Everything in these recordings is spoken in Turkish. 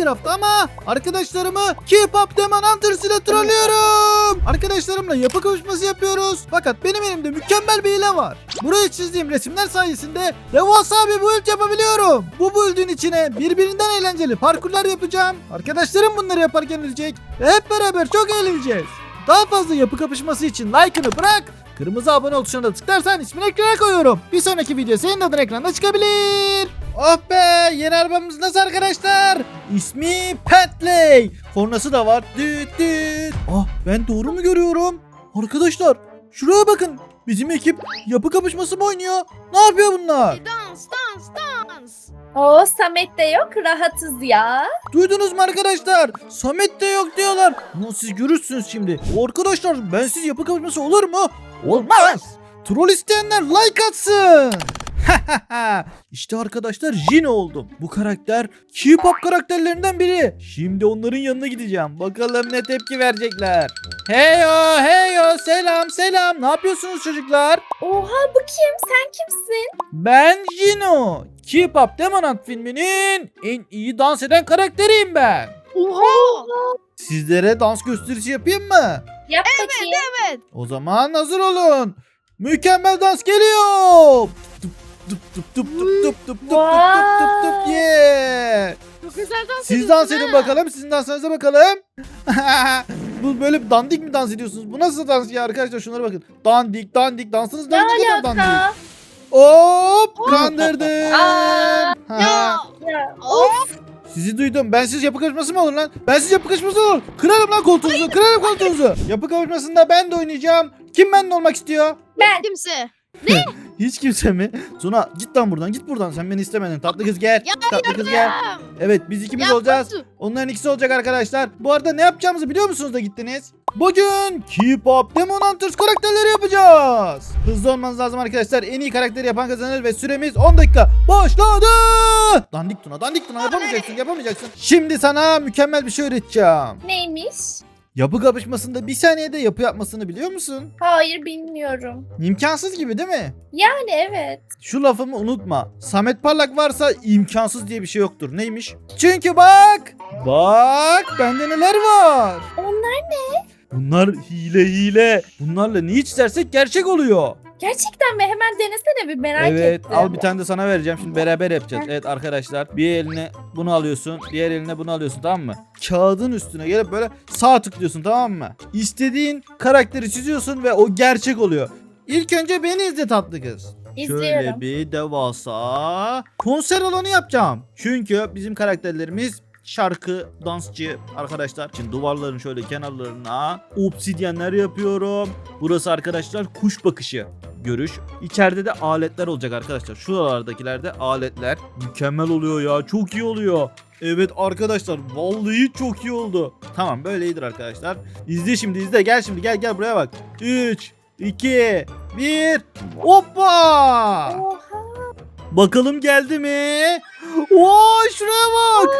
Minecraft ama arkadaşlarımı K-pop Demon Hunters ile trollüyorum. Arkadaşlarımla yapı kavuşması yapıyoruz. Fakat benim elimde mükemmel bir hile var. Buraya çizdiğim resimler sayesinde devasa bir build yapabiliyorum. Bu build'in içine birbirinden eğlenceli parkurlar yapacağım. Arkadaşlarım bunları yaparken ölecek ve hep beraber çok eğleneceğiz. Daha fazla yapı kapışması için like'ını bırak. Kırmızı abone ol tuşuna da tıklarsan ismini ekrana koyuyorum. Bir sonraki video senin adın ekranda çıkabilir. Oh be yeni arabamız nasıl arkadaşlar? İsmi Petley. Kornası da var. Düt düt. Ah ben doğru mu görüyorum? Arkadaşlar şuraya bakın. Bizim ekip yapı kapışması mı oynuyor? Ne yapıyor bunlar? Dans dans dans. Oo Samet de yok rahatız ya. Duydunuz mu arkadaşlar? Samet de yok diyorlar. Nasıl siz görürsünüz şimdi. Arkadaşlar bensiz yapı kapışması olur mu? Olmaz. Troll isteyenler like atsın. işte arkadaşlar Jin oldum. Bu karakter K-pop karakterlerinden biri. Şimdi onların yanına gideceğim. Bakalım ne tepki verecekler. Heyo heyo selam selam. Ne yapıyorsunuz çocuklar? Oha bu kim? Sen kimsin? Ben Jino. K-pop Demon Hunt filminin en iyi dans eden karakteriyim ben. Oha. Sizlere dans gösterisi yapayım mı? Yap bakayım. Evet. O zaman hazır olun. Mükemmel dans geliyor. Tıp tıp tıp tıp tıp tıp tıp tıp tıp tıp tıp tıp yeah. Çok güzel dans Siz dans edin ha. bakalım. Sizin danslarınıza bakalım. Bu böyle bir dandik mi dans ediyorsunuz? Bu nasıl dans ya arkadaşlar? Şunlara bakın. Dandik dandik dansınız Ne kadar dandik. alaka? Hop kandırdım. Ya. Ya, Of. Sizi duydum. Ben siz yapı kavuşması mı olur lan? Ben siz yapı kavuşması olur. Kırarım lan koltuğunuzu. Kırarım koltuğunuzu. Yapı kavuşmasında ben de oynayacağım. Kim benimle olmak istiyor? ben. Kimse. Hiç kimse mi? Suna git lan buradan. Git buradan. Sen beni istemedin. Tatlı kız gel. Ya Tatlı kız gel. Evet biz ikimiz olacağız. Onların ikisi olacak arkadaşlar. Bu arada ne yapacağımızı biliyor musunuz da gittiniz? Bugün K-pop Demon Hunters karakterleri yapacağız. Hızlı olmanız lazım arkadaşlar. En iyi karakteri yapan kazanır ve süremiz 10 dakika. Başladı. Dandik Tuna, dandik Tuna yapamayacaksın, yapamayacaksın. Şimdi sana mükemmel bir şey öğreteceğim. Neymiş? Yapı kapışmasında bir saniyede yapı yapmasını biliyor musun? Hayır bilmiyorum. İmkansız gibi değil mi? Yani evet. Şu lafımı unutma. Samet Parlak varsa imkansız diye bir şey yoktur. Neymiş? Çünkü bak. Bak bende neler var. Onlar Bunlar hile hile. Bunlarla ne istersek gerçek oluyor. gerçekten mi? Hemen denesene bir merak evet ettim. al bir tane de sana vereceğim. Şimdi beraber yapacağız. Evet arkadaşlar bir eline bunu alıyorsun. Diğer eline bunu alıyorsun tamam mı? Kağıdın üstüne gelip böyle sağ tıklıyorsun tamam mı? İstediğin karakteri çiziyorsun ve o gerçek oluyor. İlk önce beni izle tatlı kız. Şöyle İzliyorum. bir devasa konser alanı yapacağım. Çünkü bizim karakterlerimiz şarkı, dansçı arkadaşlar. Şimdi duvarların şöyle kenarlarına obsidyenler yapıyorum. Burası arkadaşlar kuş bakışı görüş. İçeride de aletler olacak arkadaşlar. Şuralardakilerde aletler. Mükemmel oluyor ya. Çok iyi oluyor. Evet arkadaşlar vallahi çok iyi oldu. Tamam böyle iyidir arkadaşlar. İzle şimdi izle. Gel şimdi gel gel buraya bak. 3 2 1 Hoppa! Oha. Bakalım geldi mi? Oo şuraya bak.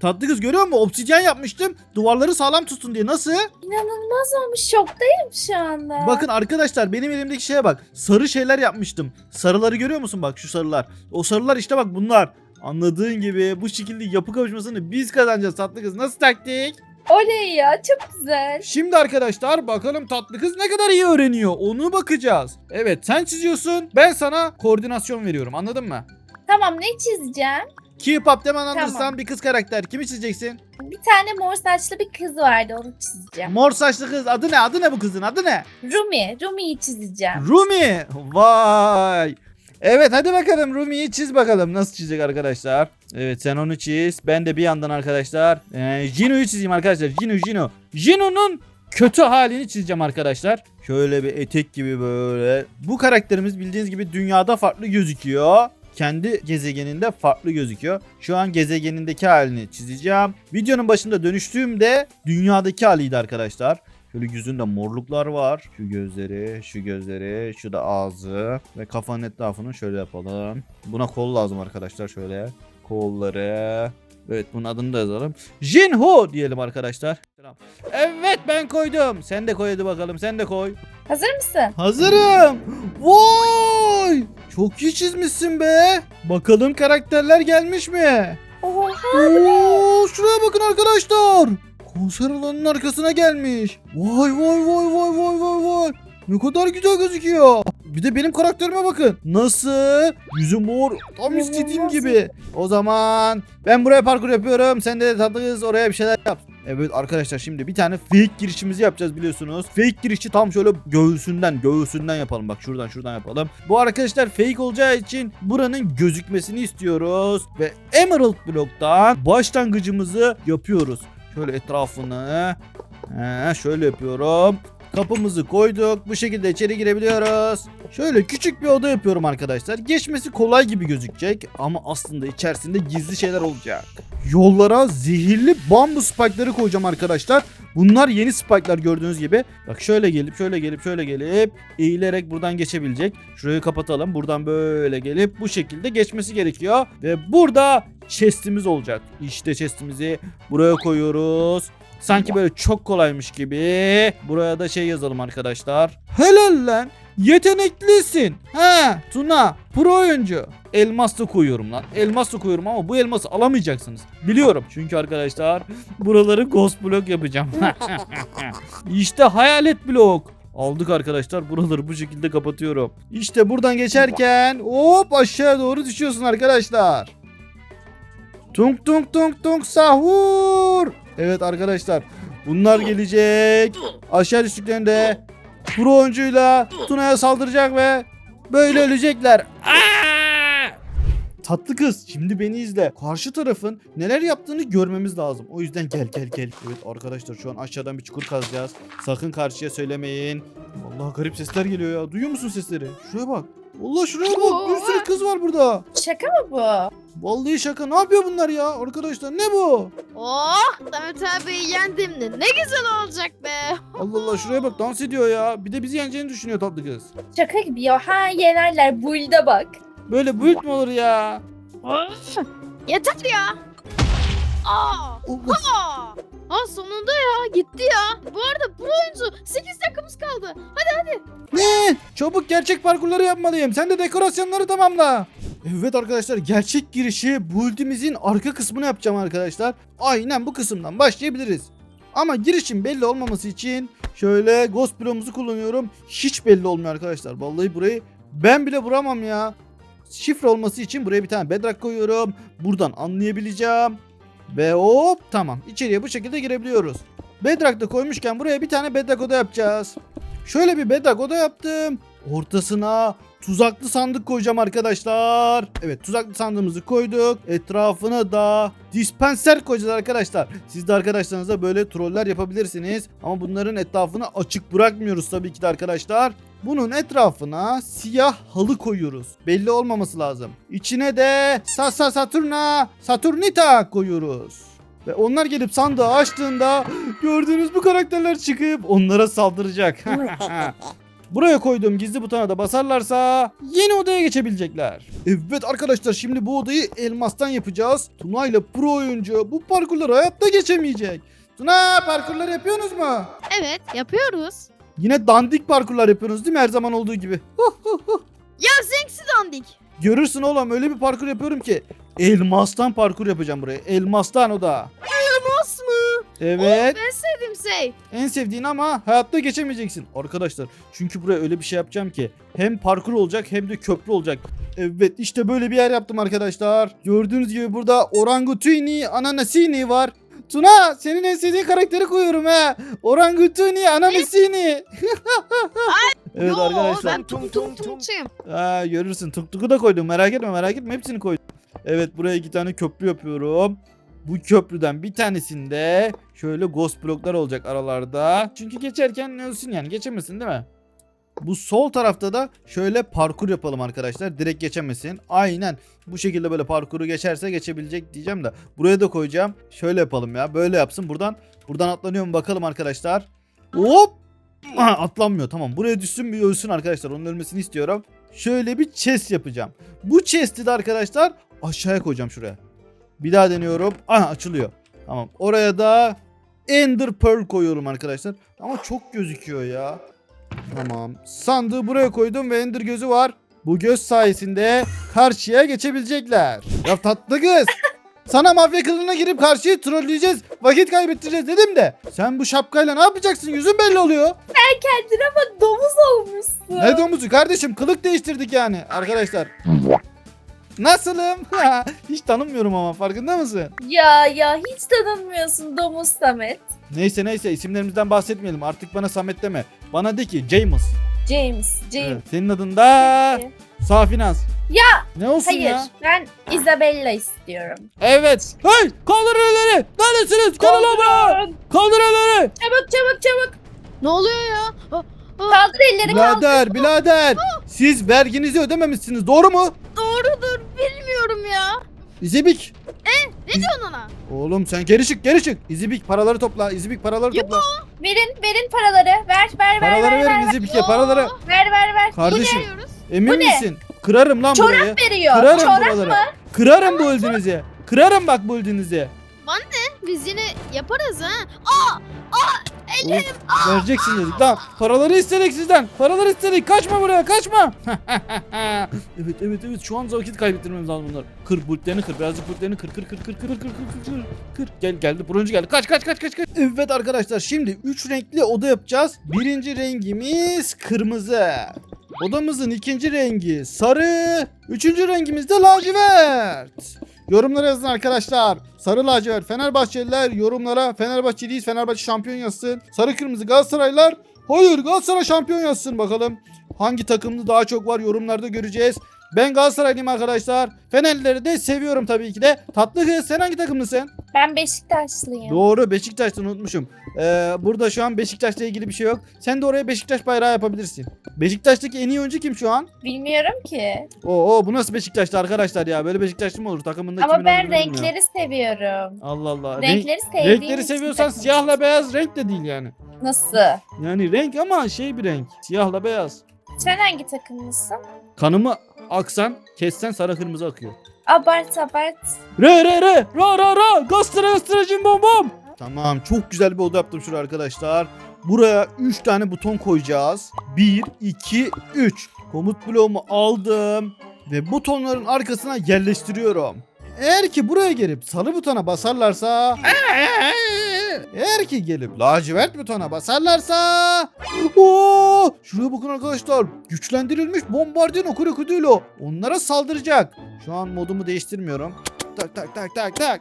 Tatlı kız görüyor musun? Obsidyen yapmıştım. Duvarları sağlam tutsun diye. Nasıl? İnanılmaz olmuş. Şoktayım şu anda. Bakın arkadaşlar benim elimdeki şeye bak. Sarı şeyler yapmıştım. Sarıları görüyor musun bak şu sarılar. O sarılar işte bak bunlar. Anladığın gibi bu şekilde yapı kavuşmasını biz kazanacağız tatlı kız. Nasıl taktik? Oley ya çok güzel. Şimdi arkadaşlar bakalım tatlı kız ne kadar iyi öğreniyor. Onu bakacağız. Evet sen çiziyorsun. Ben sana koordinasyon veriyorum. Anladın mı? Tamam ne çizeceğim? K-pop demen anlarsan Tamam. bir kız karakter. Kimi çizeceksin? Bir tane mor saçlı bir kız vardı onu çizeceğim. Mor saçlı kız. Adı ne? Adı ne bu kızın? Adı ne? Rumi. Rumi'yi çizeceğim. Rumi. Vay. Evet hadi bakalım Rumi'yi çiz bakalım. Nasıl çizecek arkadaşlar? Evet sen onu çiz. Ben de bir yandan arkadaşlar e, Jino'yu çizeyim arkadaşlar. Jino Jino. Jino'nun kötü halini çizeceğim arkadaşlar. Şöyle bir etek gibi böyle. Bu karakterimiz bildiğiniz gibi dünyada farklı gözüküyor. Kendi gezegeninde farklı gözüküyor. Şu an gezegenindeki halini çizeceğim. Videonun başında dönüştüğümde dünyadaki haliydi arkadaşlar. Şöyle yüzünde morluklar var. Şu gözleri, şu gözleri, şu da ağzı ve kafanın etrafını şöyle yapalım. Buna kol lazım arkadaşlar şöyle. Kolları. Evet bunun adını da yazalım. Jinho diyelim arkadaşlar. Evet ben koydum. Sen de koy hadi bakalım. Sen de koy. Hazır mısın? Hazırım. Vay! Çok iyi çizmişsin be. Bakalım karakterler gelmiş mi? Oha. Oo, bakın arkadaşlar. Konser alanının arkasına gelmiş. Vay vay vay vay vay vay vay. Ne kadar güzel gözüküyor. Bir de benim karakterime bakın. Nasıl? Yüzüm mor. Tam istediğim gibi. O zaman ben buraya parkur yapıyorum. Sen de tatlı kız oraya bir şeyler yap. Evet arkadaşlar şimdi bir tane fake girişimizi yapacağız biliyorsunuz. Fake girişi tam şöyle göğsünden göğsünden yapalım. Bak şuradan şuradan yapalım. Bu arkadaşlar fake olacağı için buranın gözükmesini istiyoruz. Ve Emerald bloktan başlangıcımızı yapıyoruz. Şöyle etrafını He, şöyle yapıyorum. Kapımızı koyduk. Bu şekilde içeri girebiliyoruz. Şöyle küçük bir oda yapıyorum arkadaşlar. Geçmesi kolay gibi gözükecek ama aslında içerisinde gizli şeyler olacak. Yollara zehirli bambu spike'ları koyacağım arkadaşlar. Bunlar yeni spike'lar gördüğünüz gibi. Bak şöyle gelip şöyle gelip şöyle gelip eğilerek buradan geçebilecek. Şurayı kapatalım. Buradan böyle gelip bu şekilde geçmesi gerekiyor. Ve burada chest'imiz olacak. İşte chest'imizi buraya koyuyoruz. Sanki böyle çok kolaymış gibi. Buraya da şey yazalım arkadaşlar. Helal lan. Yeteneklisin. He Tuna pro oyuncu. Elmas da koyuyorum lan. Elmas da koyuyorum ama bu elması alamayacaksınız. Biliyorum. Çünkü arkadaşlar buraları ghost block yapacağım. işte hayalet blok. Aldık arkadaşlar. Buraları bu şekilde kapatıyorum. İşte buradan geçerken hop aşağı doğru düşüyorsun arkadaşlar. Tung tung tung tung sahur. Evet arkadaşlar. Bunlar gelecek. Aşağı düştüklerinde pro oyuncuyla Tuna'ya saldıracak ve böyle ölecekler. Aa! Tatlı kız şimdi beni izle. Karşı tarafın neler yaptığını görmemiz lazım. O yüzden gel gel gel. Evet arkadaşlar şu an aşağıdan bir çukur kazacağız. Sakın karşıya söylemeyin. Vallahi garip sesler geliyor ya. Duyuyor musun sesleri? Şuraya bak. Allah şuraya bak. Bir sürü kız var burada. Şaka mı bu? Vallahi şaka. Ne yapıyor bunlar ya? Arkadaşlar ne bu? Oh Samet abi yendim de ne güzel olacak be. Allah Allah şuraya bak dans ediyor ya. Bir de bizi yeneceğini düşünüyor tatlı kız. Şaka gibi ya. Ha yenerler. Bull'da bak. Böyle build mi olur ya? Yeter ya. Aa, Allah. aa. Aa sonunda ya gitti ya. Bu arada bu oyuncu 8 dakikamız kaldı. Ne? Çabuk gerçek parkurları yapmalıyım. Sen de dekorasyonları tamamla. Evet arkadaşlar gerçek girişi build'imizin arka kısmını yapacağım arkadaşlar. Aynen bu kısımdan başlayabiliriz. Ama girişin belli olmaması için şöyle ghost bloğumuzu kullanıyorum. Hiç belli olmuyor arkadaşlar. Vallahi burayı ben bile vuramam ya. Şifre olması için buraya bir tane bedrock koyuyorum. Buradan anlayabileceğim. Ve hop tamam. İçeriye bu şekilde girebiliyoruz. Bedrock da koymuşken buraya bir tane bedrock oda yapacağız. Şöyle bir bedrock oda yaptım. Ortasına tuzaklı sandık koyacağım arkadaşlar. Evet tuzaklı sandığımızı koyduk. Etrafına da dispenser koyacağız arkadaşlar. Siz de arkadaşlarınızla böyle troller yapabilirsiniz. Ama bunların etrafını açık bırakmıyoruz tabii ki de arkadaşlar. Bunun etrafına siyah halı koyuyoruz. Belli olmaması lazım. İçine de Sasa Saturna Saturnita koyuyoruz. Ve onlar gelip sandığı açtığında gördüğünüz bu karakterler çıkıp onlara saldıracak. Buraya koyduğum gizli butona da basarlarsa yeni odaya geçebilecekler. Evet arkadaşlar şimdi bu odayı elmastan yapacağız. Tuna ile pro oyuncu bu parkurları hayatta geçemeyecek. Tuna parkurlar yapıyorsunuz mu? Evet yapıyoruz. Yine dandik parkurlar yapıyorsunuz değil mi her zaman olduğu gibi? Ya zenksi dandik. Görürsün oğlum öyle bir parkur yapıyorum ki. Elmastan parkur yapacağım buraya. Elmastan o da. Elmas mı? Evet. En sevdiğim şey. En sevdiğin ama hayatta geçemeyeceksin. Arkadaşlar çünkü buraya öyle bir şey yapacağım ki hem parkur olacak hem de köprü olacak. Evet işte böyle bir yer yaptım arkadaşlar. Gördüğünüz gibi burada orangutini ananasini var. Tuna senin en sevdiğin karakteri koyuyorum ha. Orangutini ananasini. evet Yo, arkadaşlar. ben tum tum tumçuyum. Ha, görürsün tuk tuku da koydum merak etme merak etme hepsini koydum. Evet buraya iki tane köprü yapıyorum. Bu köprüden bir tanesinde şöyle ghost bloklar olacak aralarda. Çünkü geçerken ölsün yani geçemesin değil mi? Bu sol tarafta da şöyle parkur yapalım arkadaşlar. Direkt geçemesin. Aynen. Bu şekilde böyle parkuru geçerse geçebilecek diyeceğim de. Buraya da koyacağım. Şöyle yapalım ya. Böyle yapsın. Buradan buradan atlanıyor mu bakalım arkadaşlar. Hop. Aha, atlanmıyor. Tamam. Buraya düşsün bir ölsün arkadaşlar. Onun ölmesini istiyorum. Şöyle bir chest yapacağım. Bu chest'i de arkadaşlar aşağıya koyacağım şuraya. Bir daha deniyorum. Aha açılıyor. Tamam. Oraya da Ender Pearl koyuyorum arkadaşlar. Ama çok gözüküyor ya. Tamam. Sandığı buraya koydum ve Ender gözü var. Bu göz sayesinde karşıya geçebilecekler. Ya tatlı kız. Sana mafya kılığına girip karşıyı trolleyeceğiz. Vakit kaybettireceğiz dedim de. Sen bu şapkayla ne yapacaksın? Yüzün belli oluyor. Kendine bak domuz olmuşsun. Ne domuzu kardeşim? Kılık değiştirdik yani arkadaşlar. Nasılım? Hiç tanımıyorum ama farkında mısın? Ya ya hiç tanınmıyorsun domuz Samet. Neyse neyse isimlerimizden bahsetmeyelim. Artık bana Samet deme. Bana de ki James. James, James. Evet, senin adın da Peki. Safinaz. Ya, Ne olsun Hayır ya? ben Isabella istiyorum. Evet. Hey kaldır elleri. Neredesiniz? Kalın abla. Kaldır elleri. Çabuk çabuk çabuk. Ne oluyor ya? Ah, ah, Kaldır elleri kaldır. Birader birader. Siz verginizi ödememişsiniz doğru mu? doğrudur bilmiyorum ya. İzibik. Ne diyorsun ona? Oğlum sen geri çık geri çık. İzibik paraları topla. İzibik paraları Yo. topla. Verin verin paraları. Ver ver ver Paraları ver. verin ver. İzibik'e paraları. Ver ver ver. Kardeşim Diyoruz. emin Bu ne? misin? Kırarım lan burayı. Çorap veriyor. Kırarım Çorap buraları. mı? Kırarım bu öldüğünüzü. Kırarım bak bu öldüğünüzü. Biz yine yaparız ha. Oğlum, Vereceksin dedik. Tamam. Paraları istedik sizden. Paraları istedik. Kaçma buraya kaçma. evet evet evet. Şu an vakit kaybettirmemiz lazım bunlar. Kır bulutlarını kır. Birazcık bulutlarını kır. Kır kır kır kır kır kır kır kır kır. Gel geldi. Buruncu geldi. Kaç kaç kaç kaç kaç. Evet arkadaşlar şimdi 3 renkli oda yapacağız. Birinci rengimiz kırmızı. Odamızın ikinci rengi sarı. Üçüncü rengimiz de lacivert. Yorumlara yazın arkadaşlar. Sarı lacivert Fenerbahçeliler yorumlara Fenerbahçeliyiz Fenerbahçe şampiyon yazsın. Sarı kırmızı Galatasaraylılar hayır Galatasaray şampiyon yazsın bakalım. Hangi takımlı daha çok var yorumlarda göreceğiz. Ben Galatasaraylıyım arkadaşlar. Fenerlileri de seviyorum tabii ki de. Tatlı kız sen hangi takımlısın? Ben Beşiktaşlıyım. Doğru Beşiktaş'tan unutmuşum. Ee, burada şu an Beşiktaş'la ilgili bir şey yok. Sen de oraya Beşiktaş bayrağı yapabilirsin. Beşiktaş'taki en iyi oyuncu kim şu an? Bilmiyorum ki. Oo bu nasıl Beşiktaş'tı arkadaşlar ya? Böyle Beşiktaşlı mı olur? Takımında Ama kimin ben olduğunu bilmiyorum. renkleri seviyorum. Allah Allah. Renk- Renkleri sevdiğim renkleri için seviyorsan takım siyahla beyaz renk de değil yani. Nasıl? Yani renk ama şey bir renk. Siyahla beyaz. Sen hangi takımlısın? Kanımı aksan, kessen sarı kırmızı akıyor. Abart abart. Re re re ra ra ra gastıra gastıra cim bom bom. Tamam çok güzel bir oda yaptım şuraya arkadaşlar. Buraya 3 tane buton koyacağız. 1, 2, 3. Komut bloğumu aldım. Ve butonların arkasına yerleştiriyorum. Eğer ki buraya gelip sarı butona basarlarsa... Eğer ki gelip lacivert butona basarlarsa... Oo, şuraya bakın arkadaşlar. Güçlendirilmiş bombardino krokodilo. Onlara saldıracak. Şu an modumu değiştirmiyorum. Tak tak tak tak tak.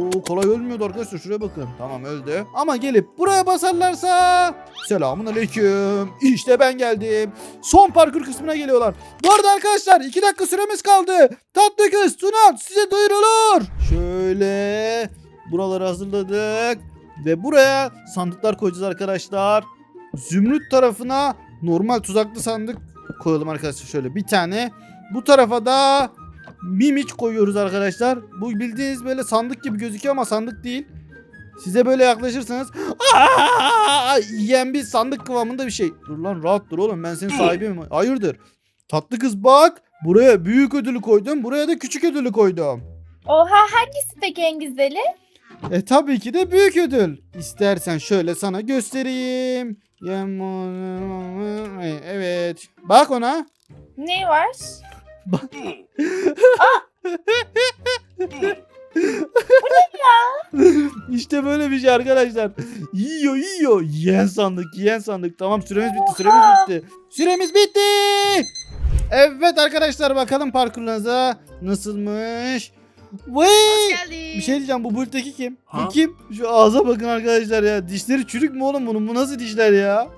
Oo kolay ölmüyordu arkadaşlar şuraya bakın. Tamam öldü. Ama gelip buraya basarlarsa selamun aleyküm. İşte ben geldim. Son parkur kısmına geliyorlar. Bu arada arkadaşlar 2 dakika süremiz kaldı. Tatlı kız Tunat size duyurulur. Şöyle buraları hazırladık. Ve buraya sandıklar koyacağız arkadaşlar. Zümrüt tarafına normal tuzaklı sandık koyalım arkadaşlar şöyle bir tane. Bu tarafa da Mimiç koyuyoruz arkadaşlar. Bu bildiğiniz böyle sandık gibi gözüküyor ama sandık değil. Size böyle yaklaşırsanız aa, yiyen bir sandık kıvamında bir şey. Dur lan rahat dur oğlum ben senin sahibiyim. Hayırdır? Tatlı kız bak. Buraya büyük ödülü koydum. Buraya da küçük ödülü koydum. Oha hangisi peki en güzeli? E tabii ki de büyük ödül. İstersen şöyle sana göstereyim. Yem- Evet. Bak ona. Ne var? İşte böyle bir şey arkadaşlar. Yiyor yiyor. Yiyen sandık yiyen sandık. Tamam süremiz bitti süremiz bitti. Süremiz bitti. Evet arkadaşlar bakalım parkurlarınıza nasılmış. Vay. Bir şey diyeceğim bu bulttaki kim? Bu kim? Şu ağza bakın arkadaşlar ya. Dişleri çürük mü oğlum bunun? Bu nasıl dişler ya?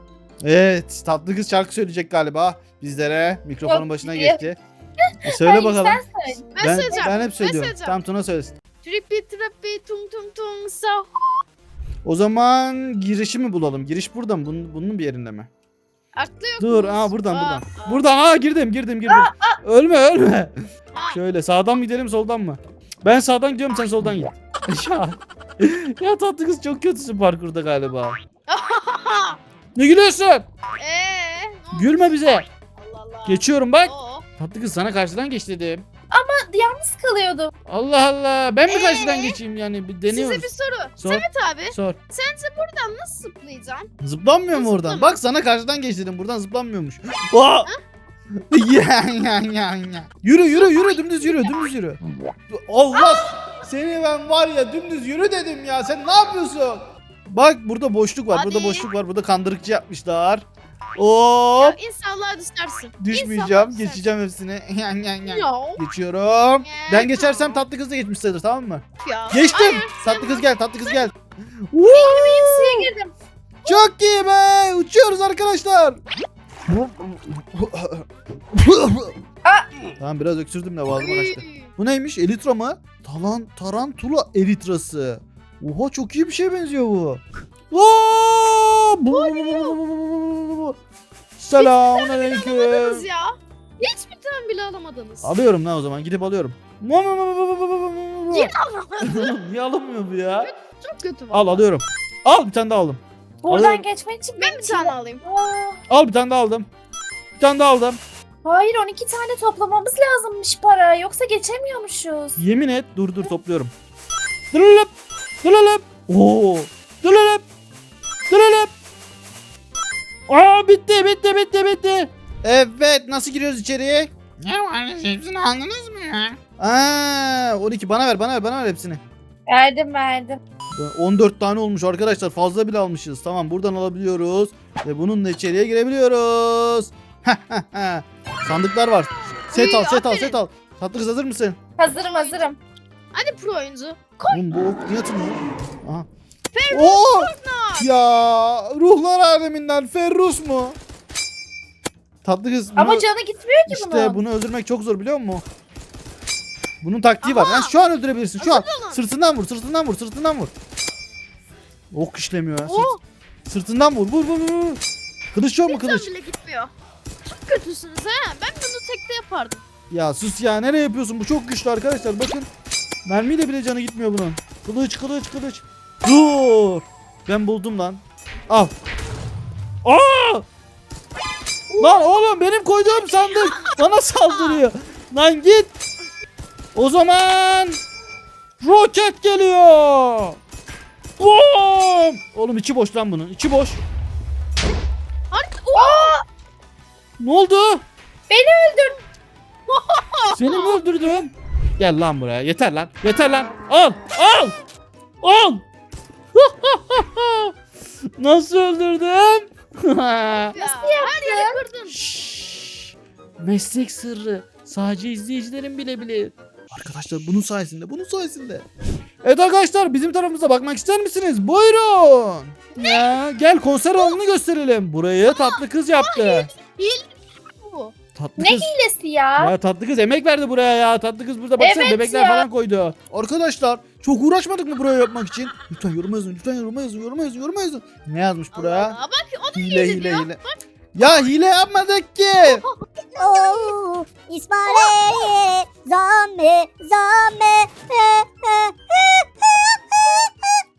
Evet tatlı kız şarkı söyleyecek galiba bizlere. Mikrofonun Yok, başına geçti. E, söyle Hayır, bakalım. sen söyle. Ben, Ben, söyleyeceğim. ben hep söylüyorum. Tamam Tuna söylesin. Tripi trapi tung tung tung sa. O zaman girişi mi bulalım? Giriş burada mı? Bunun, bunun bir yerinde mi? Aklı yok. Dur aa buradan Aa, buradan. aa. Buradan aa girdim girdim girdim. Ölme ölme. Şöyle sağdan mı gidelim soldan mı? Ben sağdan gidiyorum sen soldan git. ya. ya tatlı kız çok kötüsün parkurda galiba. Ne gülüyorsun? Ne oldu? Gülme bize. Allah Allah. Geçiyorum bak. Oo. Tatlı kız sana karşıdan geç dedim. Yalnız kalıyordum. Allah Allah. Ben mi Ee? karşıdan geçeyim yani? Bir deniyoruz. Size bir soru. Sor. Samet abi Sor. sence buradan nasıl zıplayacaksın? Zıplanmıyor mu oradan? Bak sana karşıdan geç dedim. Buradan zıplanmıyormuş. Aa! Yürü yürü yürü dümdüz yürü dümdüz yürü. Allah Seni ben var ya dümdüz yürü dedim ya. Sen ne yapıyorsun? Bak burada boşluk var. Burada Hadi. boşluk var. Burada kandırıkçı yapmışlar. Ya Hop. inşallah düşersin. Düşmeyeceğim. İnşallah düşersin. Geçeceğim hepsini. Yan. Ya. Geçiyorum. Ben geçersem tatlı kız da geçmiş sayılır tamam mı? Ya. Geçtim. Hayır, tatlı kız gel. Tatlı kız gel. Suya girdim. Çok iyi be. Uçuyoruz arkadaşlar. Tamam biraz öksürdüm de boğazıma kaçtı. Bu neymiş? Elitra mı? Talan, tarantula elitrası. Oha çok iyi bir şeye benziyor bu. Selamünaleyküm. Alamadınız ya. Hiçbir tane bile alamadınız. Alıyorum lan o zaman gidip alıyorum. Yine alamadınız. Niye alınmıyor bu ya? Çok kötü var. Al alıyorum. Al bir tane daha aldım. Buradan Alıyorum. geçmek için Ben bir tane alayım. Aa, Al bir tane daha aldım. Bir tane daha aldım. Hayır 12 tane toplamamız lazımmış para. Yoksa geçemiyormuşuz. Yemin et dur dur topluyorum. Dırılıp. Dırılıp. Oo. Dırılıp. Dırılıp. Aa bitti bitti bitti bitti. Evet nasıl giriyoruz içeriye? Ne var? Hepsini aldınız mı ya? Aa 12 bana ver bana ver bana ver hepsini. Verdim verdim. 14 tane olmuş arkadaşlar fazla bile almışız. Tamam buradan alabiliyoruz. Ve bununla içeriye girebiliyoruz. Sandıklar var. Set al set al aferin. set al. Tatlı kız hazır mısın? Hazırım hazırım. Hadi pro oyuncu. Oğlum bu ok niye atılmıyor? Aha. Oo! Ya ruhlar aleminden Ferrus mu? Tatlı kız bunu, Ama canı gitmiyor ki işte bunun. bunu öldürmek çok zor biliyor musun? Bunun taktiği var. Yani şu an öldürebilirsin. Şu an. Sırtından vur, sırtından vur, sırtından vur. Ok işlemiyor ya. Sırt- Oh, sırtından vur, vur, vur, vur. Kılıç yok mu kılıç? tane bile gitmiyor. Çok kötüsünüz ha. Ben bunu tekte yapardım. Ya sus ya nereye yapıyorsun? Bu çok güçlü arkadaşlar. Bakın. Mermiyle bile canı gitmiyor bunun. Kılıç, kılıç, kılıç. Dur. Ben buldum lan. Al. Aa! Lan oğlum benim koyduğum sandık bana saldırıyor. Lan git. O zaman roket geliyor. Boom! Oğlum içi boş lan bunun. içi boş. Hadi. Oo! Ne oldu? Beni öldür. Seni mi öldürdüm? Gel lan buraya. Yeter lan. Yeter lan. Al. Al. Al. Nasıl öldürdüm? Ya, her yeri kırdın. Şşş. Meslek sırrı. Sadece izleyicilerin bilebilir. Arkadaşlar bunun sayesinde, bunun sayesinde. Evet arkadaşlar bizim tarafımıza bakmak ister misiniz? Buyurun. Ya, gel konser alanını gösterelim. Burayı tatlı kız yaptı. Tatlı Ne kız. hilesi ya? Ya tatlı kız emek verdi buraya ya. Tatlı kız burada baksana Evet bebekler ya. falan koydu. Arkadaşlar çok uğraşmadık mı buraya yapmak için? Lütfen yoruma yazın, lütfen yoruma yazın, yoruma yazın, yoruma yazın. Ne yazmış buraya? Allah, bak o da Hile hile hile diyor. hile. Ya hile yapmadık ki. İsmail zombi zombi.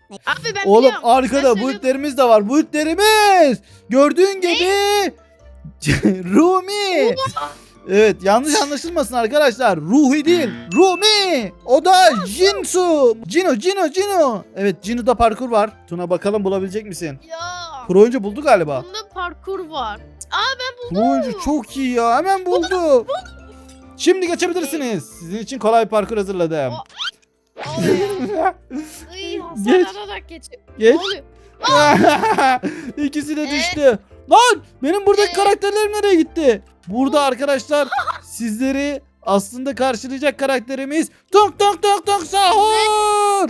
Abi ben Oğlum biliyorum. arkada Ben buitlerimiz de var. Buitlerimiz. Gördüğün gibi. Rumi. Evet yanlış anlaşılmasın arkadaşlar. Ruhi değil. Rumi. O da Jinsu. Cino Cino Cino. Evet Cino'da parkur var. Tuna bakalım bulabilecek misin? Ya. Pro oyuncu buldu galiba. Bunda parkur var. Aa ben Pro oyuncu çok iyi ya. Hemen buldu. Şimdi geçebilirsiniz. Sizin için kolay parkur hazırladım. O- buldum. Iy, Geç. Geç. Oluyor? İkisi de Ee? düştü. Lan benim buradaki Ee? karakterlerim nereye gitti? Burada arkadaşlar sizleri aslında karşılayacak karakterimiz Tunk Tunk Tunk Tunk Sahur.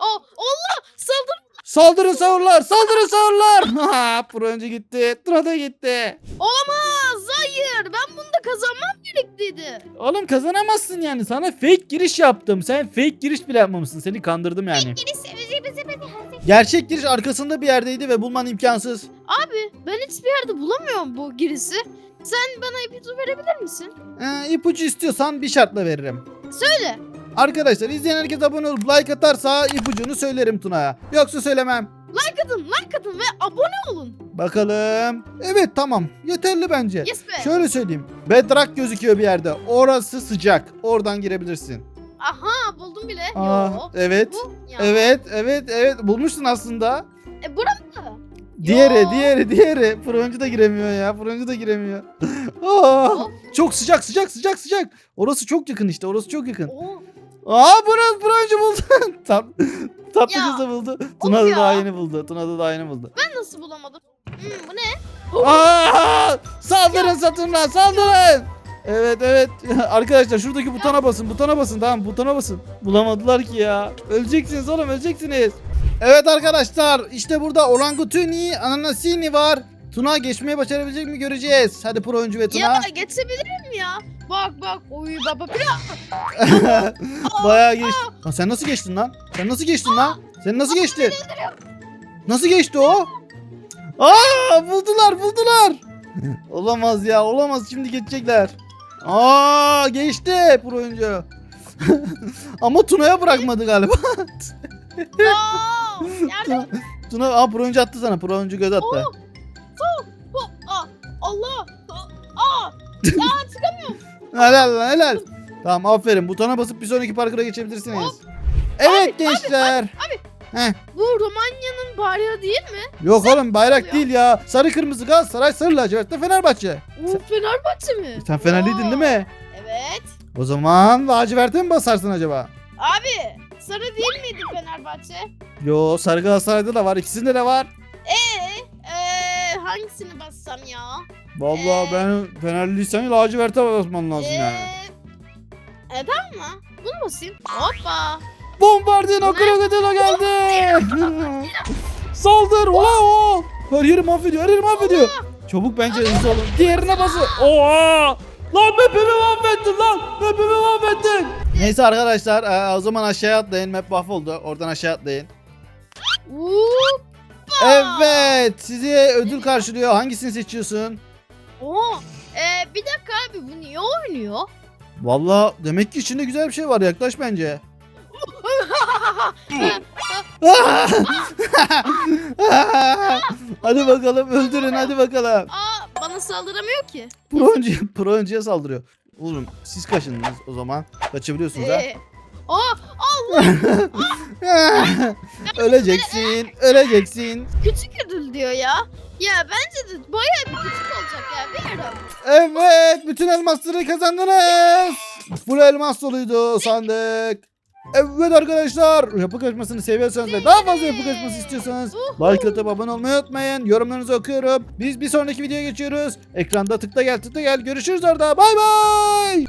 Oh, Allah saldır. Saldırın sahurlar, saldırın sahurlar. Ha, önce gitti, Tuna da gitti. Olamaz. Hayır. Ben bunda kazanmam gerekliydi. Oğlum kazanamazsın yani. Sana fake giriş yaptım. Sen fake giriş bile yapmamışsın. Seni kandırdım yani. Birisi bizi bizi bizi. Gerçek giriş arkasında bir yerdeydi ve bulman imkansız. Abi ben hiçbir yerde bulamıyorum bu girisi. Sen bana ipucu verebilir misin? Ee, ipucu istiyorsan bir şartla veririm. Söyle. Arkadaşlar izleyen herkes abone olup like atarsa ipucunu söylerim Tuna'ya. Yoksa söylemem. Like atın, like atın ve abone olun. Bakalım. Evet tamam. Yeterli bence. Yes be. Şöyle söyleyeyim. Bedrock gözüküyor bir yerde. Orası sıcak. Oradan girebilirsin. Aha buldum bile. Aa, Yo. evet. Bu, ya. Evet, evet, evet. Bulmuşsun aslında. E burası mı? Diğeri, Yo. diğeri, diğeri. Fırıncı da giremiyor ya. Fırıncı da giremiyor. Aa, Of. çok sıcak, sıcak, sıcak, sıcak. Orası çok yakın işte. Orası çok yakın. Oo. Aa bunu broncu buldu. Tam tatlı Ya, kızı buldu. Tuna da ya. daha yeni buldu. Tuna da daha yeni buldu. Ben nasıl bulamadım? Hmm, bu ne? Aa! Saldırın Saturn'a saldırın. Evet evet arkadaşlar şuradaki butona basın butona basın tamam butona basın. Bulamadılar ki ya. Öleceksiniz oğlum öleceksiniz. Evet arkadaşlar işte burada Orangutuni, Ananasini var. Tuna geçmeyi başarabilecek mi göreceğiz. Hadi pro oyuncu ve Tuna. Ya geçebilirim ya. Bak bak. Oy baba. Bir Bayağı geçti. Lan sen nasıl geçtin lan? Sen nasıl geçtin lan? Sen nasıl geçtin? Nasıl geçti o? Aa buldular buldular. olamaz ya olamaz şimdi geçecekler. Aa geçti pro oyuncu. Ama Tuna'ya bırakmadı galiba. Aa, Nerede? Tuna aa pro oyuncu attı sana. Pro oyuncu göz attı. Oo. Bu. Aa, Allah. Aa. Aa çıkamıyorum. Helal helal. Tamam aferin. Butona basıp bir sonraki parkura geçebilirsiniz. Evet gençler. Heh. Bu Romanya'nın bayrağı değil mi? Yok oğlum bayrak değil ya. Sarı kırmızı Galatasaray, sarı lacivert de Fenerbahçe. Oo, Fenerbahçe mi? Sen Fenerliydin değil mi? Evet. O zaman laciverte mi basarsın acaba? Abi sarı değil miydi Fenerbahçe? Yo sarı Galatasaray'da da var. İkisinde de var. Ee, ee, hangisini bassam ya? Vallahi Ee? ben Fenerliysen laciverte basman lazım Ee, yani. e, tamam mı? Bunu basayım. Hoppa. Bombardino? Krokodilo geldi. Saldır wow. Her yeri mahvediyor her yeri mahvediyor. Çabuk bence hızlı olun. Diğerine basın. Oha. Lan mapimi mahvettin lan. Mapimi mahvettin. Neyse arkadaşlar e, o zaman aşağıya atlayın. Map mahvoldu. Oradan aşağı atlayın. Hoppa. Evet sizi ödül karşılıyor. Hangisini seçiyorsun? Oo, ee, bir dakika abi bu niye oynuyor? Vallahi demek ki içinde güzel bir şey var. Yaklaş bence. hadi bakalım öldürün hadi bakalım. Aa bana saldıramıyor ki. Pro oyuncuya, pro oyuncuya saldırıyor. Oğlum siz kaçındınız o zaman. Kaçabiliyorsunuz ha. Ee, aa öleceksin, öleceksin. küçük ödül diyor ya. Ya bence de bayağı bir küçük olacak ya yere. Evet, bütün elmasları kazandınız. Full elmas doluydu sandık. Evet arkadaşlar, yapı kaçmasını seviyorsanız ve daha fazla yapı kaçması istiyorsanız like atıp abone olmayı unutmayın. Yorumlarınızı okuyorum. Biz bir sonraki videoya geçiyoruz. Ekranda tıkla gel tıkla gel. Görüşürüz orada. Bay bay.